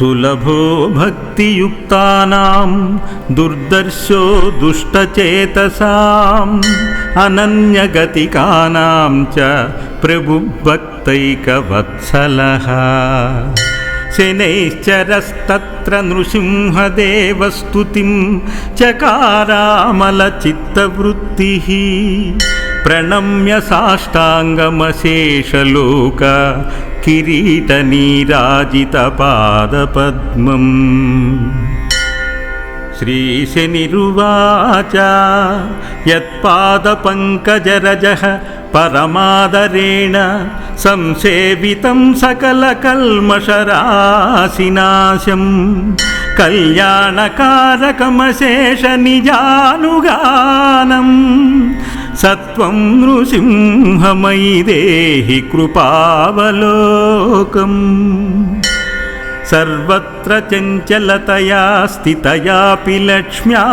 सुलभो भक्तियुक्तानां दुर्दर्शो दुष्टचेतसाम् अनन्यगतिकानां च प्रभुभक्तैकवत्सलः। शनैश्चरस्तत्र नृसिंहदेवस्तुतिं चकारामलचित्तवृत्तिः प्रणम्य साष्टाङ्गमशेषलोक किरीटनीराजितपादपद्मम् श्रीशनिरुवाच यत्पादपङ्कजरजः परमादरेण संसेवितं सकलकल्मषराशिनाशं कल्याणकारकमशेषनिजानुगानम् సత్వం నృసింహమైదేహి కృపావలోకం. సర్వత్ర చంచలతయా స్థితయాపి లక్ష్మ్యా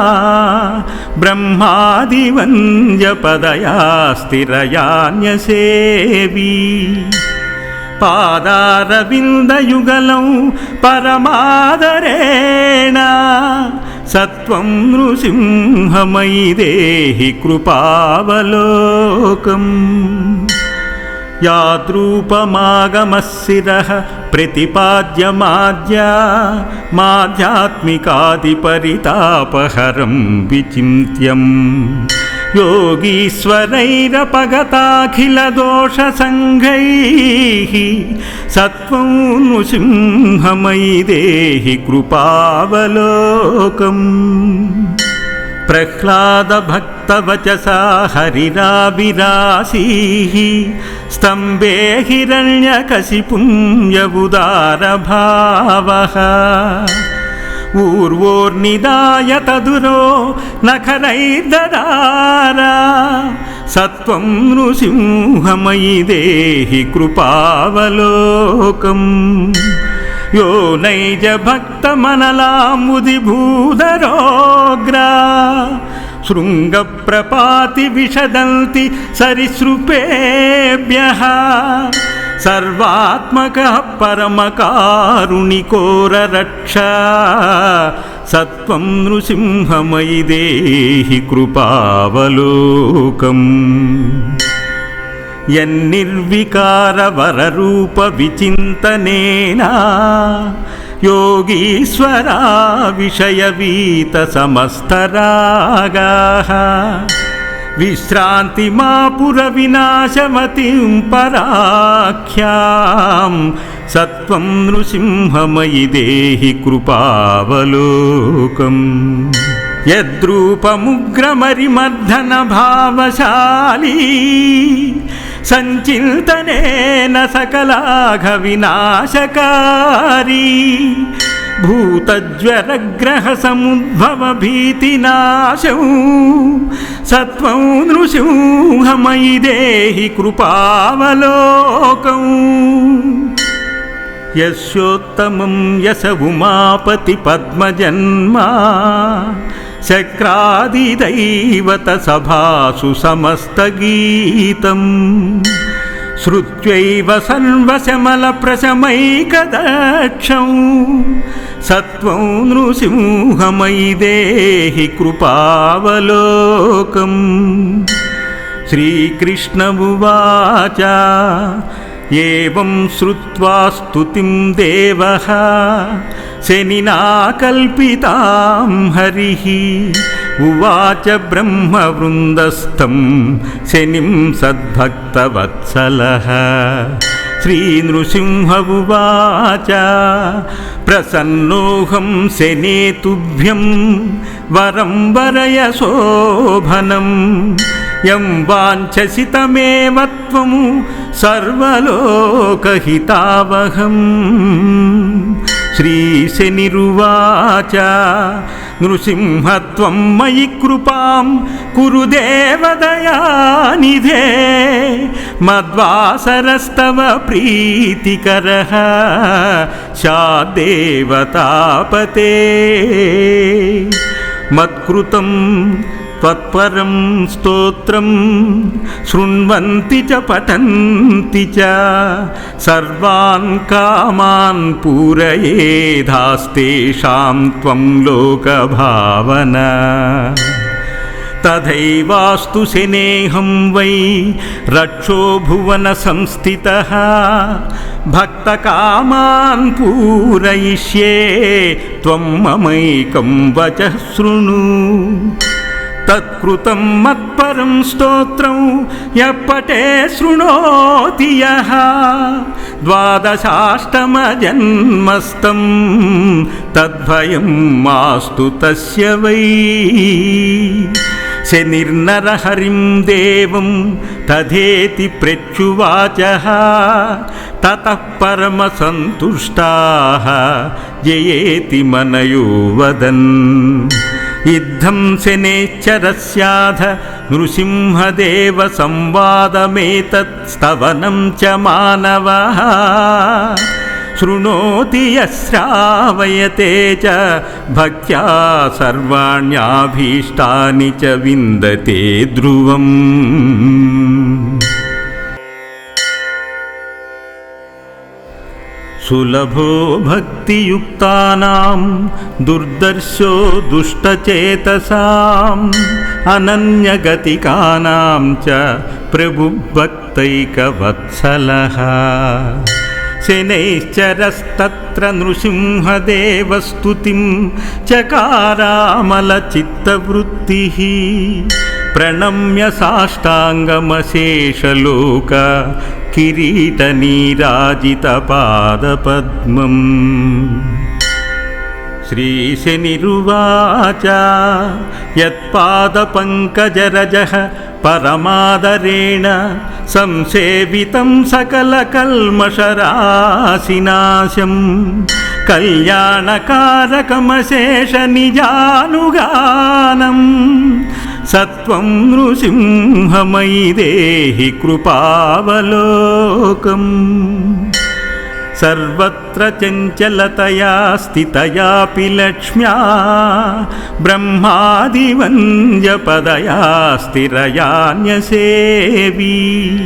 బ్రహ్మాదివంజపదయా స్థిరయాన్యసేవీ. పాదారవిందయుగలం పరమాదరేణ సత్వం నృసింహమై దేహి కృపావలోకం. యాద్రూపమాగమశిర ప్రతిపాద్యమాద్యా మాధ్యాత్మికాదిపరితాపహరం విచింత్యం. योगीश्वरैरपगताखिलदोषसङ्घैः सत्त्वं नृसिंहमयि देहि कृपावलोकम् प्रह्लादभक्तवचसा हरिराविरासीः स्तम्भे हिरण्यकशिपुं यबुदारभावः ఊర్వోర్నిదాయ తదురో నఖరైర్దదారా సత్వం నృసింహమయి దేహి కృపావలోకం. యో నైజ భక్త మనలాముది భూధరోగ్ర. శృంగ ప్రపాతి విషదంతి సరిసృపేభ్య. विशदन्ति सरिसृपेभ्यः सर्वात्मकः परमकारुणिकोररक्षा सत्त्वं नृसिंहमयि देहि कृपावलोकम् यन्निर्विकारवररूपविचिन्तनेन योगीश्वरा विषयवीतसमस्तरागाः విశ్రాంతి మా పుర వినాశమతిం పరాఖ్యాం సత్వం నృసింహమయి దేహి కృపావలోకం. యద్రూపముగ్రమరిమర్ధన భావశాలీ సంచింతనేన సకలాఘ వినాశకారీ. भूतज्वरग्रहसमुद्भवभीतिनाशौ सत्त्वं नृसिंहमयि देहि कृपावलोकम् यस्योत्तमं यश उमापतिपद्मजन्मा शक्रादिदैवतसभासु समस्तगीतम् श्रुत्वैव सर्वशमलप्रशमैकदक्षं सत्त्वं नृसिंहमयि देहि कृपावलोकम् श्रीकृष्णमुवाच एवं श्रुत्वा स्तुतिं देवः शनिना कल्पितां हरिः उवाच ब्रह्मवृन्दस्थं शनिं सद्भक्तवत्सलः श्रीनृसिंह उवाच प्रसन्नोऽहं शने तुभ्यं वरं वरय शोभनम् यं वाञ्छसि तमेव त्वं सर्वलोकहितावहम् श्रीशनिरुवाच नृसिंहत्वं मयि कृपां कुरु देवदयानिधे मद्वासरस्तव प्रीतिकरः स्याद्देवतापते मत्कृतं त्वत्परं स्तोत्रं शृण्वन्ति च पठन्ति च। सर्वान् कामान् पूरयेधास्तेषां त्वं लोकभावना। तथैवास्तु शनेऽहं वै रक्षो भुवनसंस्थितः भक्तकामान् पूरयिष्ये त्वं ममैकं वचः शृणु తత్కృతం మత్పరం స్తోత్రం ఎప్పటే శృణోతి ద్వాదశాష్టమ జన్మస్తం తద్భయం మాస్తు తస్య వై శనిర్నర హరిం దేవం తథేతి ప్రత్యువాచ తతః పరమసంతుష్టా జయేతి మనయో వదన్ धं सिनेश्चरस्याध नृसिंहदेवसंवादमेतत्स्तवनं च मानवः। शृणोति यश्रावयते च भक्त्या सर्वाण्याभीष्टानि च विन्दते ध्रुवम्। सुलभो भक्तियुक्तानां दुर्दर्शो दुष्टचेतसाम् अनन्यगतिकानां च प्रभुभक्तैकवत्सलः। शनैश्चरस्तत्र नृसिंहदेवस्तुतिं चकारामलचित्तवृत्तिः प्रणम्य साष्टाङ्गमशेषलोक किरीटनीराजितपादपद्मम् श्रीशनिरुवाच यत्पादपङ्कजरजः परमादरेण संसेवितं सकलकल्मषराशिनाशं कल्याणकारकमशेषनिजानुगानम् సత్వం నృసింహమైదేహి కృపావలోకం. సర్వత్ర చంచలతయా స్థితయాపి లక్ష్మ్యా బ్రహ్మాదివంజపదయా స్థిరయాన్యసేవీ.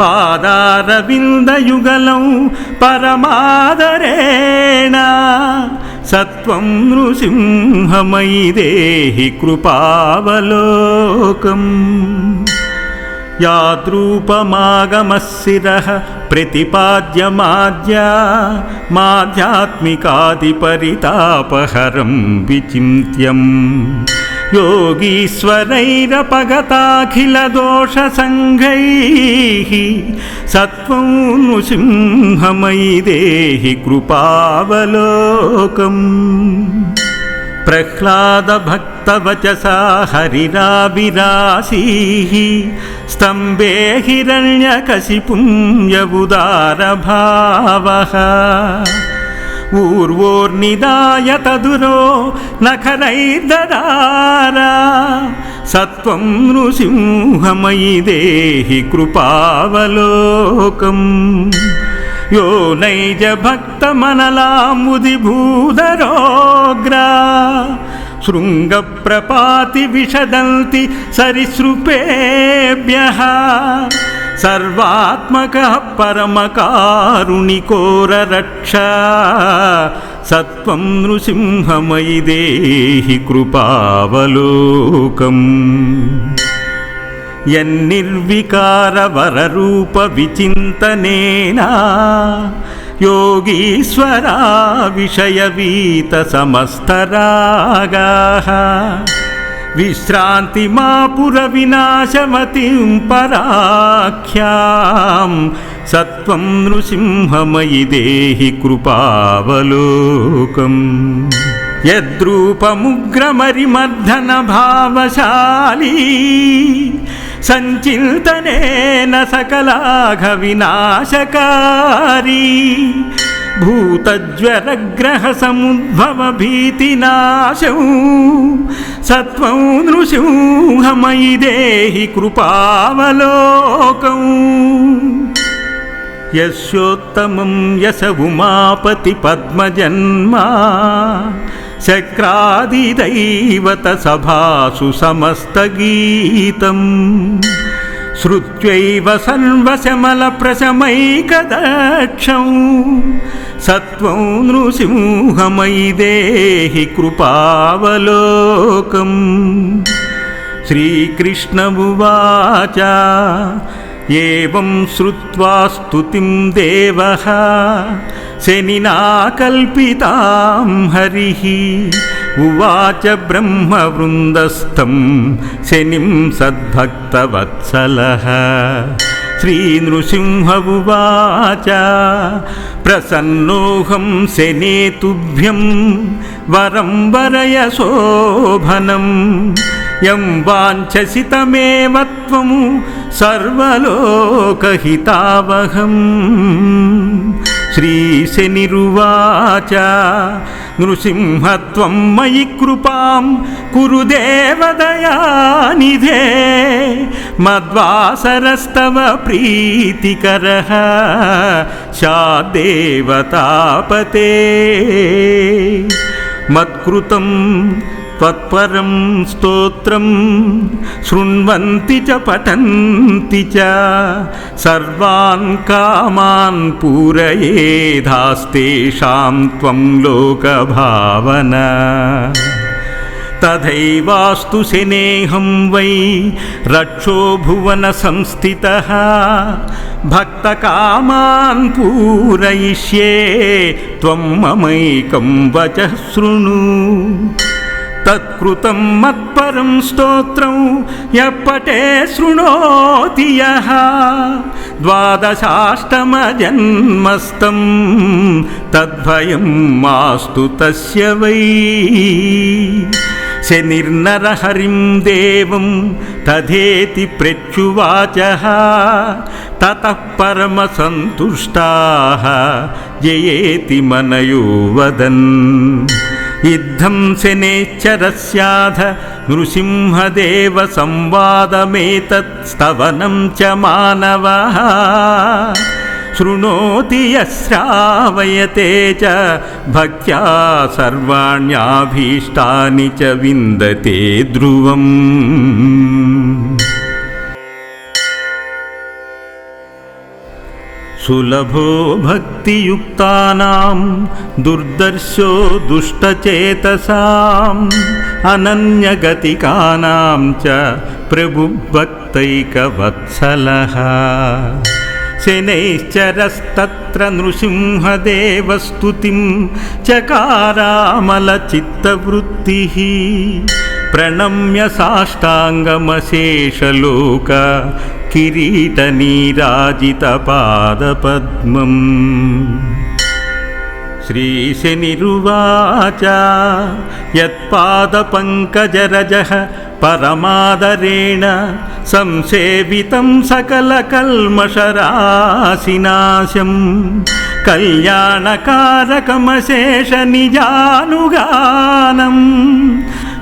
పాదారవిందయుగలం పరమాదరేణ సత్వం నృసింహమయి దేహి కృపావలోకం. యాద్రూపమాగమశిర ప్రతిపాద్యమాద్యా మాధ్యాత్మికాదిపరితాపహరం విచింత్యం. योगीश्वरैरपगताखिलदोषसङ्घैः सत्त्वं नृसिंहमयि देहि कृपावलोकम् प्रह्लादभक्तवचसा हरिराविरासीः स्तम्भे हिरण्यकशिपुं यबुदारभावः ऊर्वोर्निदाय तदुरो नखरैर्ददारा सत्त्वं नृसिंहमयि देहि कृपावलोकम् यो नैजभक्तमनलामुदिभूधरोग्रा शृङ्गप्रपाति विशदन्ति सरिसृपेभ्यः सर्वात्मकः परमकारुणिकोररक्षा सत्त्वं नृसिंहमयि देहि कृपावलोकम् यन्निर्विकारवररूपविचिन्तनेन योगीश्वरा विषयवीतसमस्तरागाः విశ్రాంతి మాపుర వినాశమతిం పరాఖ్యాం సత్వం నృసింహమయి దేహి కృపావలోకం. యద్రూపముగ్రమరిమర్ధన భావశాలీ సంచింతనేన సకలాఘ వినాశకారీ. भूतज्वरग्रहसमुद्भवभीतिनाशौ सत्त्वौ नृसिंहमयि देहि कृपावलोकौ यस्योत्तमं यस उमापतिपद्मजन्मा शक्रादिदैवतसभासु समस्तगीतम् श्रुत्वैव सर्वशमलप्रशमैकदक्षं सत्त्वं नृसिंहमयि देहि कृपावलोकम् श्रीकृष्णमुवाच एवं श्रुत्वा स्तुतिं देवः शनिना कल्पितां हरिः उवाच ब्रह्मवृन्दस्थं शनिं सद्भक्तवत्सलः श्रीनृसिंह उवाच प्रसन्नोऽहं शने तुभ्यं वरं वरय शोभनं यं वाञ्छसि तमेव त्वं सर्वलोकहितावहम् श्रीशनिरुवाच नृसिंहत्वं मयि कृपां कुरु देवदयानिधे मद्वासरस्तव प्रीतिकरः स्याद्देवतापते मत्कृतं त्वत्परं स्तोत्रं शृण्वन्ति च पठन्ति च सर्वान् कामान् पूरयेधास्तेषां त्वं लोकभावना तथैवास्तु शनेऽहं वै रक्षो भुवनसंस्थितः भक्तकामान् पूरयिष्ये त्वं ममैकं वचः शृणु తత్కృతం మత్పరం స్తోత్రం ఎప్పటే శృణోతి ద్వాదశాష్టమ జన్మస్తం తద్భయం మాస్తు తస్య వై శనిర్నరహరిం దేవం తథేతి ప్రత్యువాచ తత పరమసంతుష్టా జయేతి మనయో వదన్ वदन् इद्धं शनेश्चरस्याध नृसिंहदेव संवादमेतत् स्तवनं च मानवः। शृणोति यश्रावयते च भक्त्या सर्वाण्यभीष्टानि च विन्दते ध्रुवम् सुलभो भक्तियुक्तानां दुर्दर्शो दुष्टचेतसाम् अनन्यगतिकानां च प्रभुभक्तैकवत्सलः। शनैश्चरस्तत्र नृसिंहदेवस्तुतिं चकारामलचित्तवृत्तिः प्रणम्य साष्टाङ्गमशेषलोक किरीटनीराजितपादपद्मम् श्रीशनिरुवाच यत्पादपङ्कजरजः परमादरेण संसेवितं सकलकल्मषराशिनाशम् कल्याणकारकमशेषनिजानुगानम्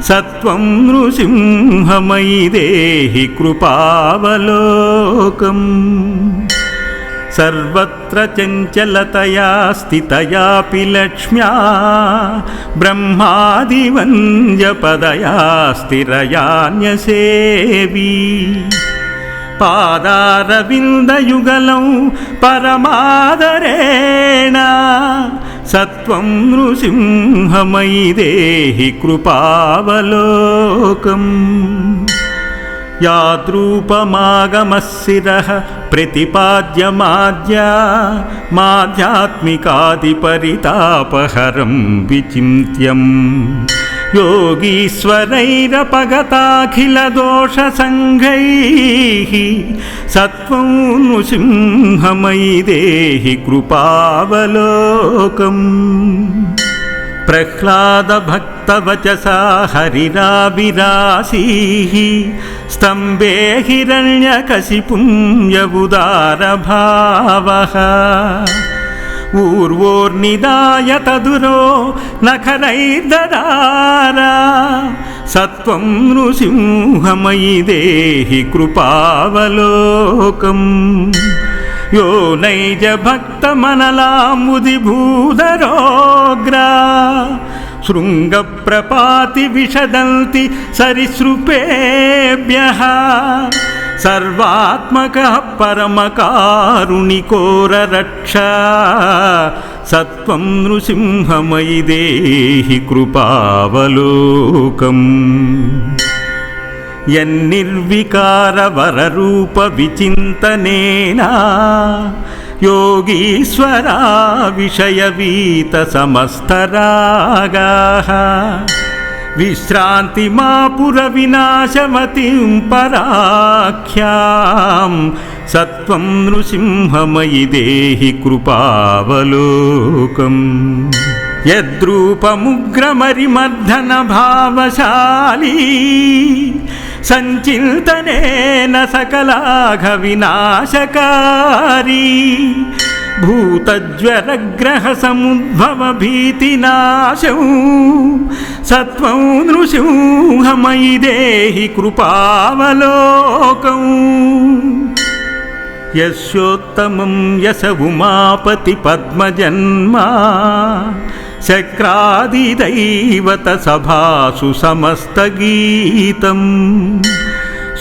సత్వం నృసింహమై దేహి కృపావలోకం. సర్వత్ర చంచలతయా స్థితయాపి లక్ష్మ్యా బ్రహ్మాదివంజపదయా స్థిరయాన్యసేవీ. పాదారవిందయుగలం పరమాదరేణ సత్వం నృసింహమైదేహి కృపావలోకం. యాద్రూపమాగమశిర ప్రతిపాద్యమాద్యా మాధ్యాత్మికాదిపరితాపహరం విచింత్యం. योगीश्वरैरपगताखिलदोषसङ्घैः सत्त्वं नृसिंहमयि देहि कृपावलोकम् प्रह्लादभक्तवचसा हरिराविरासीः स्तम्भे हिरण्यकशिपुं ఊర్వోర్నిదాయ తదురో నఖరైర్దదారా సత్వం నృసింహమయి దేహి కృపావలోకం. యో నైజ భక్త మనలాముది భూధరోగ్రా. శృంగ ప్రపాతి విషదంతి సరిసృపేభ్య. సర్వాత్మక పరమకారుణికోర రక్ష. సత్వం నృసింహమయి దేహి కృపావలోకం. యన్నిర్వికారవరరూప విచింతనేనా. యోగీశ్వరా విశ్రాంతి సమస్తరాగా విశ్రాంతిమాపుర వినాశమతిం పరాఖ్యాం సత్వం నృసింహమయి దేహి కృపావలోకం. యద్రూపముగ్రమరిమర్ధన భావశాలీ సంచింతనేన సకలాఘ వినాశకారీ. భూతజ్వరగ్రహ సముద్భవ భీతినాశం సత్వం నృసింహమయి దేహి కృపావలోకం యశోత్తమం యశ ఉమాపతి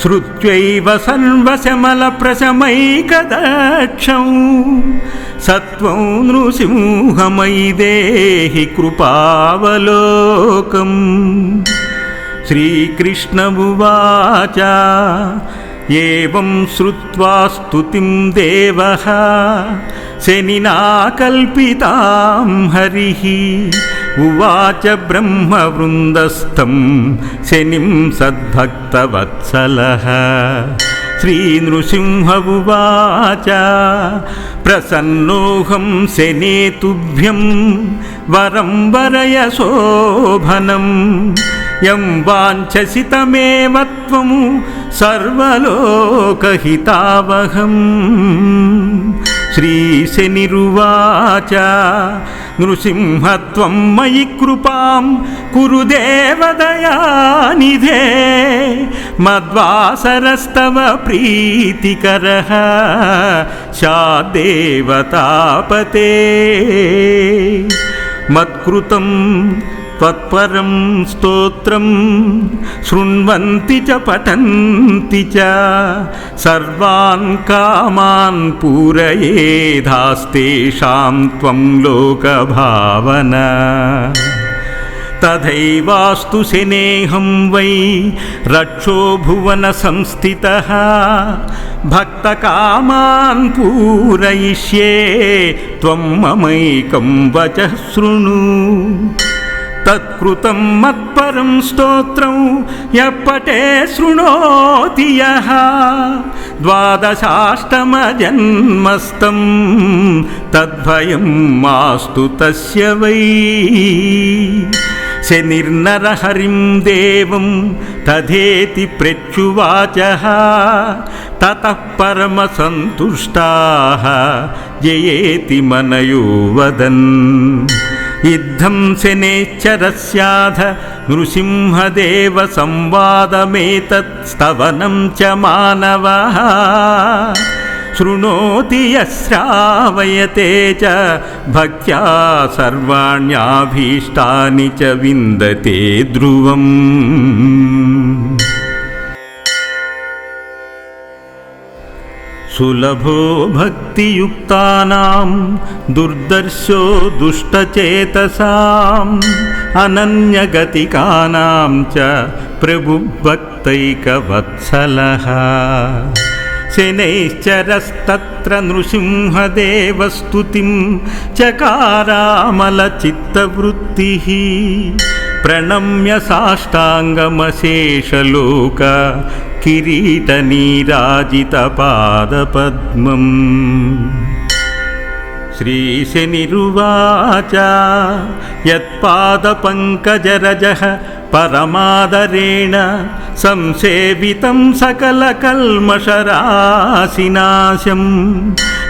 श्रुत्वैव सर्वशमलप्रशमैकदक्षं सत्त्वं नृसिंहमयि देहि कृपावलोकम् श्रीकृष्णमुवाच ఏం శ్రువా స్తుతిం దేవ? శనినా కల్పితాం హరి. ఉవాచ బ్రహ్మవృందస్థం శనిం సద్భక్తవత్సల. శ్రీనృసింహ ఉవాచ ప్రసన్నోహం శనేతుభ్యం వరం వరయ శోభనం. యం వాంఛసి त्वं सर्वलोकहितावहम् श्रीशनिरुवाच नृसिंहत्वं मयि कृपां कुरु देवदयानिधे मद्वासरस्तव प्रीतिकरः स्याद्देवतापते मत्कृतं त्वत्परं स्तोत्रं शृण्वन्ति च पठन्ति च। सर्वान् कामान् पूरयेधास्तेषां त्वं लोकभावना। तथैवास्तु शनेऽहं वै रक्षो भुवनसंस्थितः। भक्तकामान् पूरयिष्ये त्वं ममैकं वचः शृणु తత్కృతం మత్పరం స్తోత్రం ఎప్పటే శృణోతి ద్వాదశాష్టమ జన్మస్తం తద్భయం మాస్తు తస్య వై. శనిర్నరహరిం దేవం తథేతి ప్రత్యువాచ. తతః పరమసంతుష్టా జయేతి మనయో వదన్ धं सिनेश्चरस्याध नृसिंहदेवसंवादमेतत्स्तवनं च मानवः। शृणोति यश्रावयते च भक्त्या सर्वाण्याभीष्टानि च विन्दते ध्रुवम्। सुलभो भक्तियुक्तानां दुर्दर्शो दुष्टचेतसाम् अनन्यगतिकानां च प्रभुभक्तैकवत्सलः शनैश्चरस्तत्र नृसिंहदेवस्तुतिं चकारामलचित्तवृत्तिः प्रणम्य साष्टाङ्गमशेषलोक किरीटनीराजितपादपद्मम् श्रीशनिरुवाच यत्पादपङ्कजरजः परमादरेण संसेवितं सकलकल्मषराशिनाशं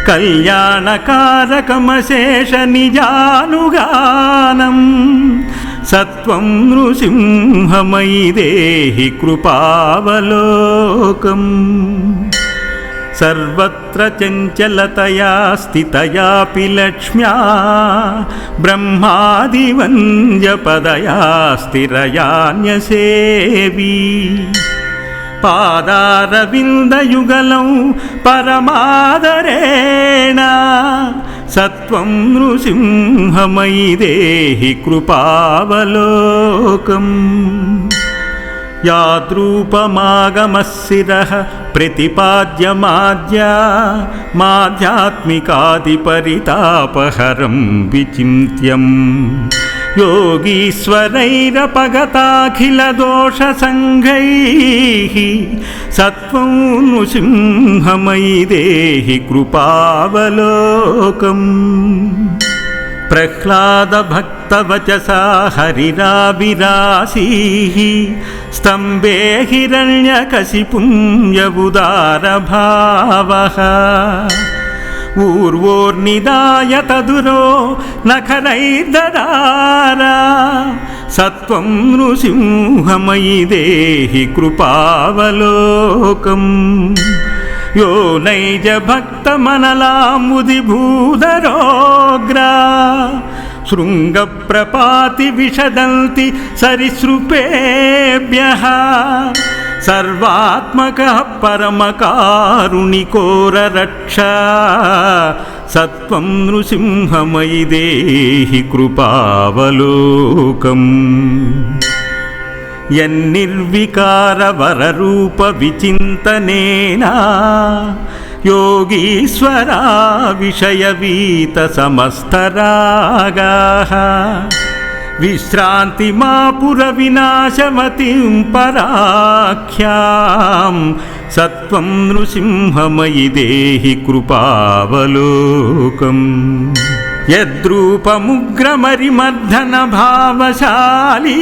कल्याणकारकमशेषनिजानुगानम् సత్వం నృసింహమైదేహి కృపావలోకం. సర్వత్ర చంచలతయా స్థితయాపి లక్ష్మ్యా బ్రహ్మాదివంజపదయా స్థిరయాన్యసేవీ. పాదారవిందయుగలం పరమాదరేణ సత్వం నృసింహమై దేహి కృపావలోకం. యాద్రూపమాగమశిర ప్రతిపాద్యమాద్యా మాధ్యాత్మికాదిపరితాపహరం విచింత్యం. योगीश्वरैरपगताखिलदोषसङ्घैः सत्त्वं नृसिंहमयि देहि कृपावलोकम् प्रह्लादभक्तवचसा हरिराविरासीः स्तम्भे हिरण्यकशिपुं यबुदारभावः ఊర్వోర్నిదాయ తదురో నఖరైర్దదారా సత్వం నృసింహమయి దేహి కృపావలోకం. యో నైజ భక్త మనలాముది భూధరోగ్ర శృంగ ప్రపాతి విషదంతి సరిసృపేభ్య. विशदन्ति सरिसृपेभ्यः सर्वात्मकः परमकारुणिकोररक्षा सत्त्वं नृसिंहमयि देहि कृपावलोकम् यन्निर्विकारवररूपविचिन्तनेन योगीश्वरा विषयवीतसमस्तरागाः విశ్రాంతి మా పుర వినాశమతిం పరాఖ్యాం. సత్వం నృసింహమయి దేహి కృపావలోకం. యద్రూపముగ్రమరిమర్ధన భావశాలీ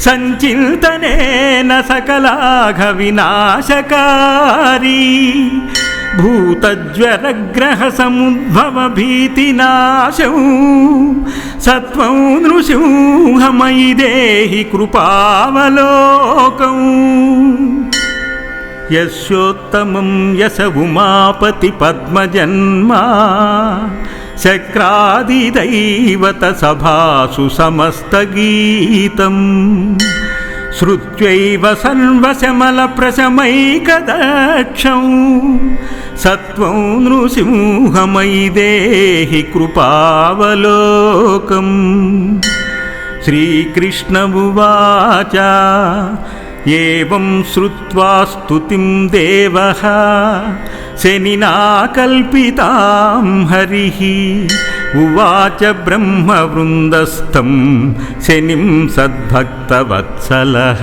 సంచింతనేన సకలాఘ వినాశకారీ. भूतज्वरग्रहसमुद्भवभीतिनाशौ सत्त्वं नृसिंहमयि देहि कृपावलोकम् यस्योत्तमं यश उमापतिपद्मजन्मा शक्रादिदैवतसभासु समस्तगीतम् श्रुत्वैव सर्वशमलप्रशमैकदक्षं सत्त्वं नृसिंहमयि देहि कृपावलोकम् श्रीकृष्णमुवाच एवं श्रुत्वा स्तुतिं देवः శనినా కల్పితాం హరి ఉవాచ బ్రహ్మవృందస్థం శనిం సద్భక్తవత్సల.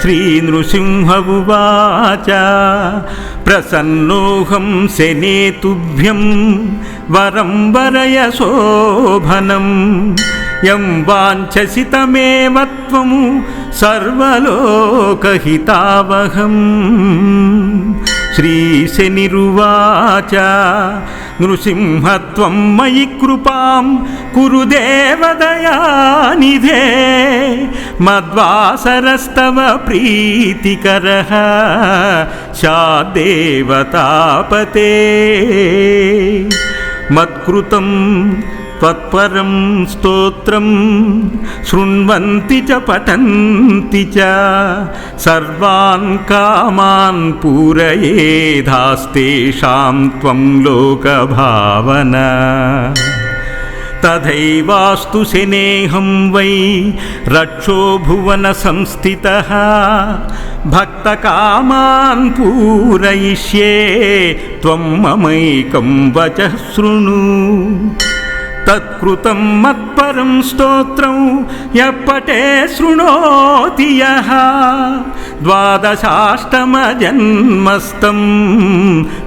శ్రీనృసింహ ఉవాచ ప్రసన్నోహం శనేతుభ్యం వరం వరయ శోభనం. యం వాంఛసి తమేవ త్వము శ్రీశనిరువాచ నృసింహత్వం మయి కృపాం కురు దేవదయానిధే మద్వాసరస్తవ ప్రీతికర శాదేవతాపతే మత్కృతం त्वत्परं स्तोत्रं शृण्वन्ति च पठन्ति च। सर्वान् कामान् पूरयेधास्तेषां त्वं लोकभावना। तथैवास्तु शनेऽहं वै रक्षो भुवनसंस्थितः। भक्तकामान् पूरयिष्ये त्वं ममैकं वचः शृणु తత్కృతం మత్పరం స్తోత్రం ఎప్పటే శృణోతి ద్వాదశాష్టమ జన్మస్తం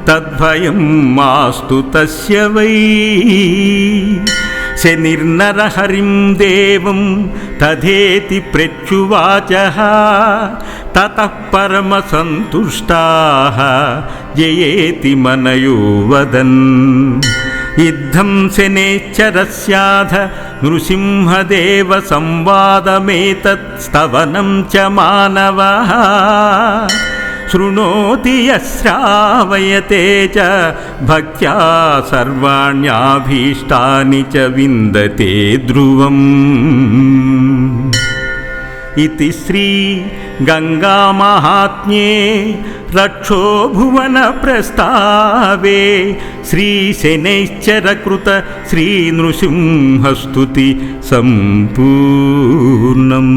తద్భయం మాస్తు తస్య వై శనిర్నర హరిం దేవం తథేతి ప్రత్యువాచ తతః పరమసంతుష్టా జయేతి మనయో వదన్ सिद्धं शिनेश्चरस्याध नृसिंहदेवसंवादमेतत्स्तवनं च मानवः। शृणोति यश्रावयते च भक्त्या सर्वाण्याभीष्टानि च विन्दते ध्रुवम्। इति श्री गङ्गामाहात्म्ये रक्षोभुवनप्रस्तावे श्रीशनैश्चरकृत श्रीनृसिंहस्तुति सम्पूर्णम्